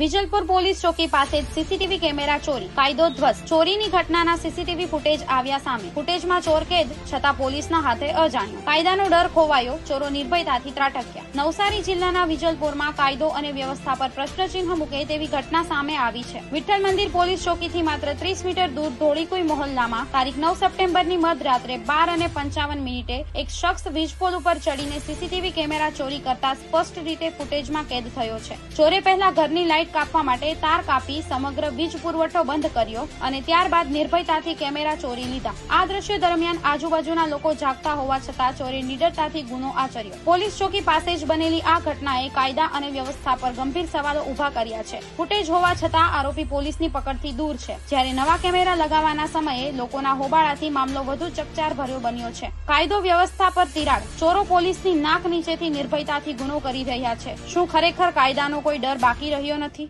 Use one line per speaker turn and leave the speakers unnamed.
Vijalpur police ચોકી પાસે CCTV camera ચોરી, કાયદો ધ્વસ્ત. ચોરીની ઘટનાના સીસીટીવી ફૂટેજ આવ્યા સામે. ફૂટેજમાં ચોર કેદ, છતાં પોલીસના હાથે અજાણ્યો. કાયદાનો ડર ખોવાયો, ચોરો નિર્ભયતાથી ત્રાટક્યા. નવસારી જિલ્લાના વિજલપુરમાં કાયદો અને વ્યવસ્થા પર પ્રશ્નચિહ્ન મૂકે તેવી ઘટના સામે આવી છે. વિઠ્ઠલ મંદિર પોલીસ ચોકીથી માત્ર ત્રીસ મીટર દૂર ધોળીકુઈ મોહલ્લામાં તારીખ નવ સપ્ટેમ્બરની મધરાત્રે બાર અને પંચાવન મિનિટે એક શખ્સ વીજપોલ ઉપર ચડીને સીસીટીવી કેમેરા ચોરી કરતા સ્પષ્ટ રીતે ફૂટેજમાં કેદ થયો છે. ચોરે પહેલા ઘરની લાઇટ કાપવા માટે તાર કાપી સમગ્ર વીજ પુરવઠો બંધ કર્યો અને ત્યારબાદ નિર્ભયતાથી કેમેરા ચોરી લીધા. આ દ્રશ્ય દરમિયાન આજુબાજુના લોકો જાગતા હોવા છતાં ચોરે નિડરતાથી ગુનો આચર્યો. પોલીસ ચોકી પાસે જ બનેલી આ ઘટનાએ કાયદા અને વ્યવસ્થા પર ગંભીર સવાલો ઊભા કર્યા છે. ફૂટેજ હોવા છતાં આરોપી પોલીસની પકડથી દૂર છે. જ્યારે નવા કેમેરા લગાવવાના સમયે લોકોના હોબાળાથી મામલો વધુ ચકચાર ભર્યો બન્યો છે. કાયદો વ્યવસ્થા પર તિરાડ. ચોરો પોલીસની નાક નીચેથી નિર્ભયતાથી ગુનો કરી રહ્યા છે. શું ખરેખર કાયદાનો કોઈ ડર બાકી રહ્યો નથી